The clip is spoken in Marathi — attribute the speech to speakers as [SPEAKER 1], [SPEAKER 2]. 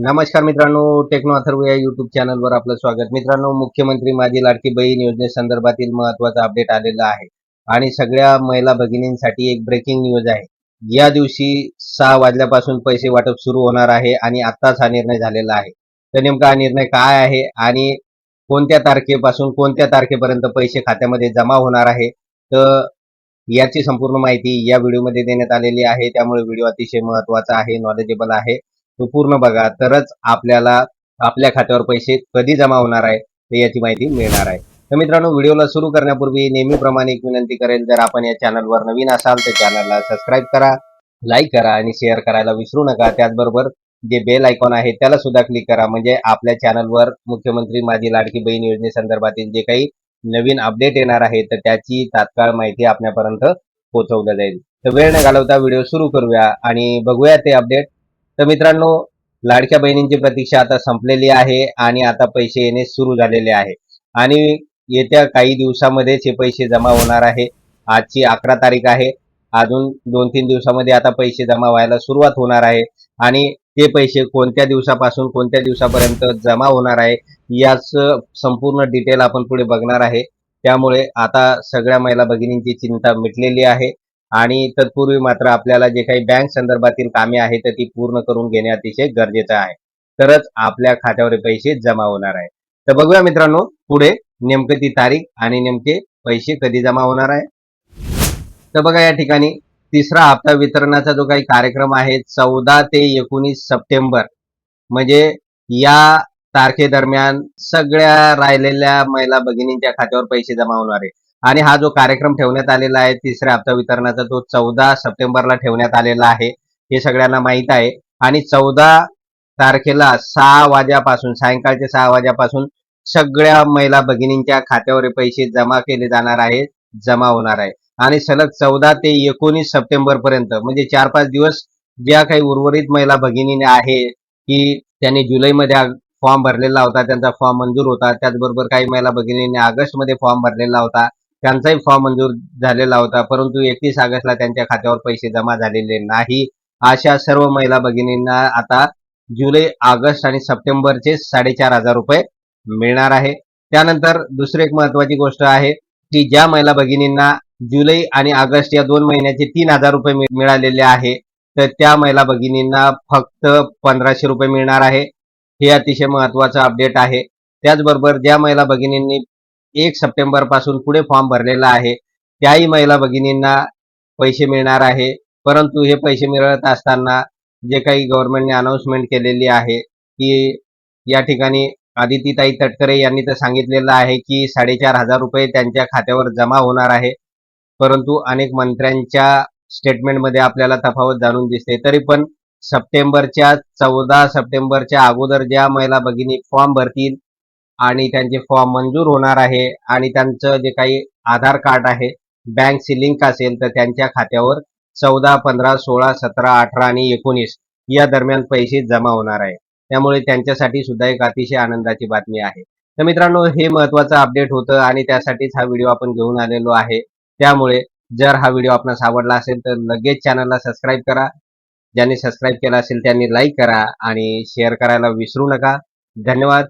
[SPEAKER 1] नमस्कार मित्रांनो टेक्नो अथर्व या युट्यूब चॅनलवर आपलं स्वागत. मित्रांनो मुख्यमंत्री माझी लाडकी बहीण योजनेसंदर्भातील महत्त्वाचा अपडेट आलेला आहे. आणि सगळ्या महिला भगिनींसाठी एक ब्रेकिंग न्यूज आहे. या दिवशी सहा वाजल्यापासून पैसे वाटप सुरू होणार आहे आणि आत्ताच हा निर्णय झालेला आहे. तर नेमका हा निर्णय काय आहे आणि कोणत्या तारखेपासून कोणत्या तारखेपर्यंत पैसे खात्यामध्ये जमा होणार आहे तर याची संपूर्ण माहिती या व्हिडिओमध्ये देण्यात आलेली आहे. त्यामुळे व्हिडिओ अतिशय महत्त्वाचा आहे नॉलेजेबल आहे. तो पूर्ण बघा तरच आपल्याला आपल्या खात्यावर पैसे कधी जमा होणार आहे तर याची माहिती मिळणार आहे. तर मित्रांनो व्हिडिओला सुरू करण्यापूर्वी नेहमीप्रमाणे एक विनंती करेल जर आपण या चॅनलवर नवीन असाल तर चॅनलला सबस्क्राईब करा लाईक करा आणि शेअर करायला विसरू नका. त्याचबरोबर जे बेल आयकॉन आहे त्याला सुद्धा क्लिक करा. म्हणजे आपल्या चॅनलवर मुख्यमंत्री माझी लाडकी बहीण योजनेसंदर्भातील जे काही नवीन अपडेट येणार आहे तर त्याची तात्काळ माहिती आपल्यापर्यंत पोहोचवलं जाईल. तर वेळ न घालवता व्हिडिओ सुरू करूया आणि बघूया ते अपडेट. तर मित्रांनो लाडक्या बहिणींची प्रतीक्षा आता संपलेली आहे आणि आता पैसे येणे सुरू झालेले आहे. आणि येत्या काही दिवसामध्येच हे पैसे जमा होणार आहे. आजची अकरा तारीख आहे. अजून दोन तीन दिवसामध्ये आता पैसे जमा व्हायला सुरुवात होणार आहे. आणि ते पैसे कोणत्या दिवसापासून कोणत्या दिवसापर्यंत जमा होणार आहे याच संपूर्ण डिटेल आपण पुढे बघणार आहे. त्यामुळे आता सगळ्या महिला भगिनींची चिंता मिटलेली आहे. आणि तत्पूर्वी मात्र आपल्याला जे काही बँक संदर्भातील कामे आहेत तर ती पूर्ण करून घेणे अतिशय गरजेचं आहे. तरच आपल्या खात्यावर पैसे जमा होणार आहे तर बघूया मित्रांनो पुढे नेमकं ती तारीख आणि नेमके पैसे कधी जमा होणार आहे तर बघा या ठिकाणी तिसरा हप्ता वितरणाचा जो काही कार्यक्रम आहे चौदा ते एकोणीस सप्टेंबर म्हणजे या तारखेदरम्यान सगळ्या राहिलेल्या महिला भगिनींच्या खात्यावर पैसे जमा होणार आहे आणि हा जो कार्यक्रम ठेवण्यात आलेला आहे तिसऱ्या हप्ता वितरणाचा तो चौदा सप्टेंबरला ठेवण्यात आलेला आहे हे सगळ्यांना माहीत आहे. आणि चौदा तारखेला सहा वाज्यापासून सायंकाळच्या सहा वाज्यापासून सगळ्या महिला भगिनींच्या खात्यावर पैसे जमा केले जाणार आहेत जमा होणार आहे. आणि सलग चौदा ते एकोणीस सप्टेंबर पर्यंत म्हणजे चार पाच दिवस ज्या काही उर्वरित महिला भगिनी आहे की त्यांनी जुलैमध्ये फॉर्म भरलेला होता त्यांचा फॉर्म मंजूर होता त्याचबरोबर काही महिला भगिनींनी ऑगस्टमध्ये फॉर्म भरलेला होता त्यांचाही फॉर्म मंजूर झालेला होता. परंतु एकतीस ऑगस्टला त्यांच्या खात्यावर पैसे जमा झालेले नाही. अशा सर्व महिला भगिनींना आता जुलै ऑगस्ट आणि सप्टेंबरचे साडेचार हजार रुपये मिळणार आहे. त्यानंतर दुसरी एक महत्वाची गोष्ट आहे की ज्या महिला भगिनींना जुलै आणि ऑगस्ट या दोन महिन्याचे तीन हजार रुपये मिळालेले आहे तर त्या महिला भगिनींना फक्त पंधराशे रुपये मिळणार आहे. हे अतिशय महत्वाचं अपडेट आहे. त्याचबरोबर ज्या महिला भगिनींनी एक सप्टेंबरपासून पुढे फॉर्म भरलेला आहे. त्याही महिला भगिनींना पैसे मिळणार आहे. परंतु हे पैसे मिळत असताना जे काही गव्हर्नमेंटने अनाऊन्समेंट केलेली आहे की या ठिकाणी आदितीताई तटकरे यांनी तर सांगितलेलं आहे की साडेचार हजार रुपये त्यांच्या खात्यावर जमा होणार आहे. परंतु अनेक मंत्र्यांच्या स्टेटमेंटमध्ये आपल्याला तफावत जाणून दिसते. तरी पण सप्टेंबरच्या चौदा सप्टेंबरच्या अगोदर ज्या महिला भगिनी फॉर्म भरतील आणि त्यांचे फॉर्म मंजूर होणार आहे. आणि त्यांचं जे काही आधार कार्ड आहे बँक लिंक असेल तर त्यांच्या खात्यावर चौदा पंधरा सोळा सतरा अठरा आणि एकोणीस या दरम्यान पैसे जमा होणार आहे. त्यामुळे त्यांच्यासाठी सुद्धा एक अतिशय आनंदाची बातमी आहे. तर मित्रांनो हे महत्वाचं अपडेट होतं आणि त्यासाठीच हा व्हिडिओ आपण घेऊन आलेलो आहे. त्यामुळे जर हा व्हिडिओ आपणास आवडला असेल तर लगेच चॅनलला सबस्क्राईब करा. ज्यांनी सबस्क्राईब केला असेल त्यांनी लाईक करा आणि शेअर करायला विसरू नका. धन्यवाद.